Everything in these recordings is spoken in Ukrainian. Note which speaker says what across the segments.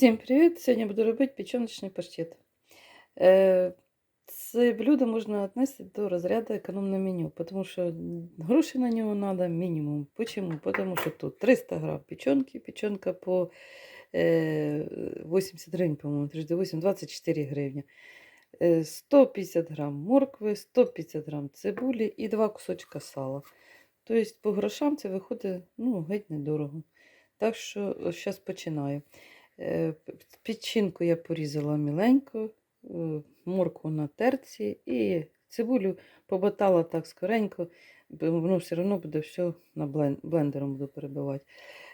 Speaker 1: Всім привіт! Сьогодні буду робити печеночний паштет. Це блюдо можна віднести до розряду економне меню, тому що гроші на нього треба мінімум. Почему? Тому що тут 300 грам печенки, печенка по е, 80 гривень, по-моєму, 38, 24 гривні. Е, 150 грам моркви, 150 грам цибулі і два кусочка сала. Тобто по грошам це виходить ну, геть недорого. Так що зараз починаю. Е, Печінку я порізала міленько, е, моркву на терці і цибулю поботала так скоренько, бо воно все одно буде все на блендером буду перебивати.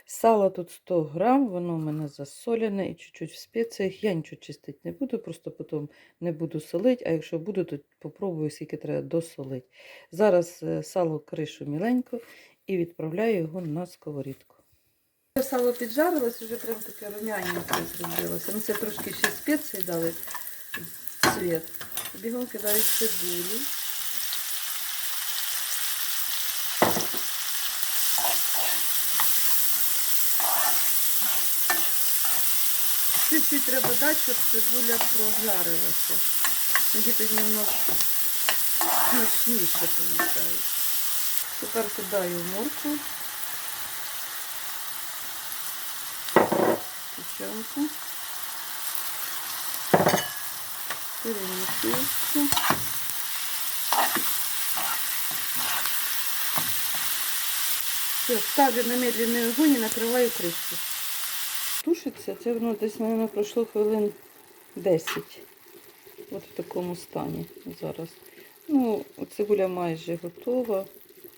Speaker 1: Сало тут 100 грам, воно в мене засолене і чуть-чуть в спеціях. Я нічого чистити не буду, просто потім не буду солити, а якщо буду, то попробую, скільки треба досолити. Зараз е, сало кришу міленько і відправляю його на сковорідку. Сало піджарилось, вже прям таке рум'яненьке зробилося. Ну, це трошки ще спеції дали цвіт. Бігом кидаю цибулю. Чуть-чуть треба дати, щоб цибуля прожарилася. Тоді тоді воно смачніше виходить. Тепер кидаю морку. Печенку. Перемішується. Все, ставлю на медленний огонь і накриваю кришку. Тушиться, це воно десь, мабуть, пройшло хвилин 10. От в такому стані зараз. Ну, цибуля майже готова.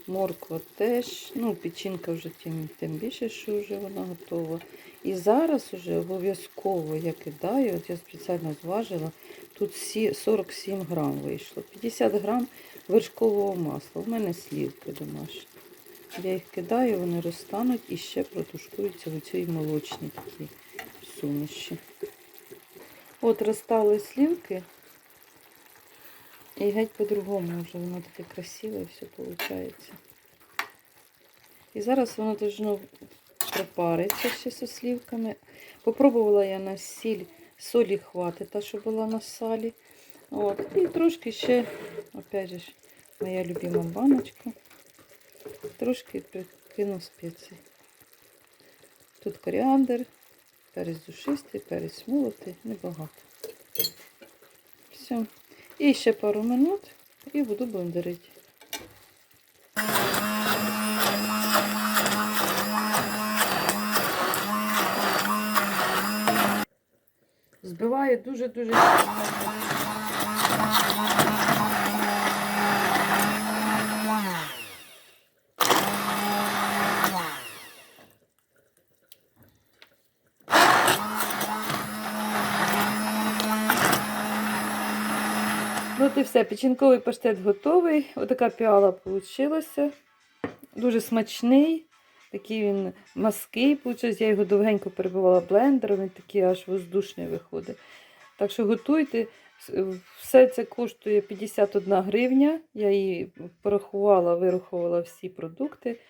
Speaker 1: Морква теж. Ну, печінка вже тим, тим більше, що вже вона готова. І зараз уже обов'язково я кидаю, от я спеціально зважила, тут 47 грам вийшло. 50 грам вершкового масла. У мене слівки домашні. Я їх кидаю, вони розтануть і ще протушкуються в цій молочній такій суміші. От розтали слівки. І геть по-другому вже воно таке красиве все виходить. І зараз воно должно пропариться ще зі слівками. Попробувала я на сіль, солі хватить, та, що була на салі. От. І трошки ще, опять же, моя любима баночка. Трошки прикину спеції. Тут коріандр, перець душистий, перець молотий, небагато. Все. І ще пару минут і буду блендерити. Збиває дуже-дуже от і все, печінковий паштет готовий. Отака піала вийшла. Дуже смачний. Такий він маский. Я його довгенько перебивала блендером, він такий аж воздушний виходить. Так що готуйте. Все це коштує 51 гривня. Я її порахувала, вирахувала всі продукти.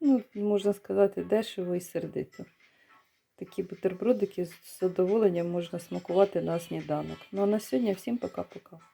Speaker 1: Ну, можна сказати, дешево і сердито. Такі бутербродики з задоволенням можна смакувати на сніданок. Ну а на сьогодні всім пока-пока.